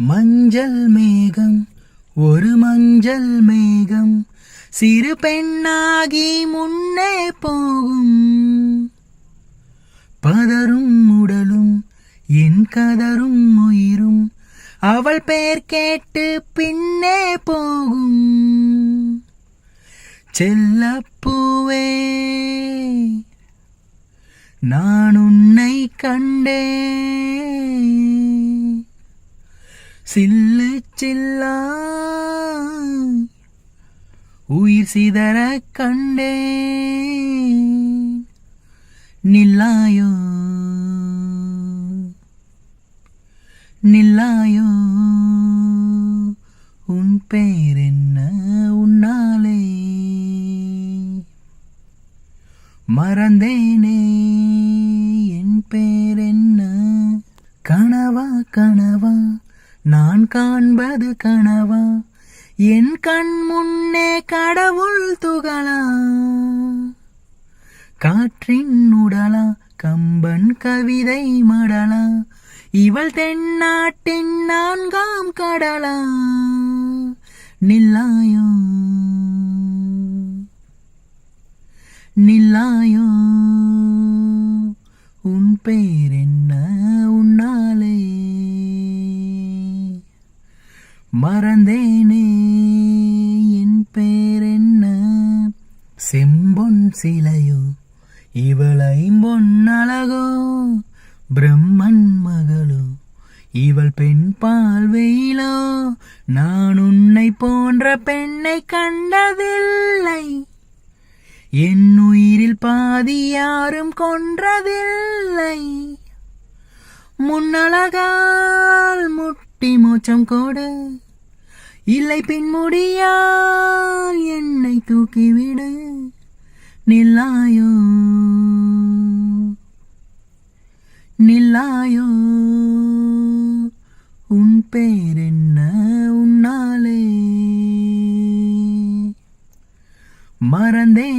மஞ்சள் மேகம் ஒரு மஞ்சள் மேகம் சிறு பெண்ணாகி முன்னே போகும். பதரும் உடலும் என் கதரும் உயிரும் அவள் பெயர் கேட்டு பின்னே போகும். செல்லப்பூவே நான் உன்னை கண்டேன். சில்லு சில்லா. உயிர் சிதற கண்டே. நில்லாயோ. நில்லாயோ. உன் பேர் என்ன உன்னாலே? மறந்தேனே. என் பேர் என்ன? கனவா கனவா. நான் காண்பது கனவா? என் கண் முன்னே கடவுள் துகளா? காற்றின் உடலா? கம்பன் கவிதை மடலா? இவள் தென்னாட்டின் நான்காம் கடலா? நில்லாயோ? நில்லாயோ? உன் பேர் என்ன? உன்னா மறந்தேனே என் பேர் என்ன செம்பொன் சிலையோ இவள் ஐம்பொன் அழகோ பிரம்மன் மகளோ இவள் பெண் பால் வெயிலோ நான் உன்னை போன்ற பெண்ணை கண்டதில்லை. என் உயிரில் பாதி யாரும் கொன்றதில்லை. முன்னழகா முட்டி மோச்சம் கோடு. இல்லை பின்முடியால் என்னை தூக்கிவிடு நில்லாயோ? நில்லாயோ? உன் பேர் என்ன உன்னாலே? மறந்தே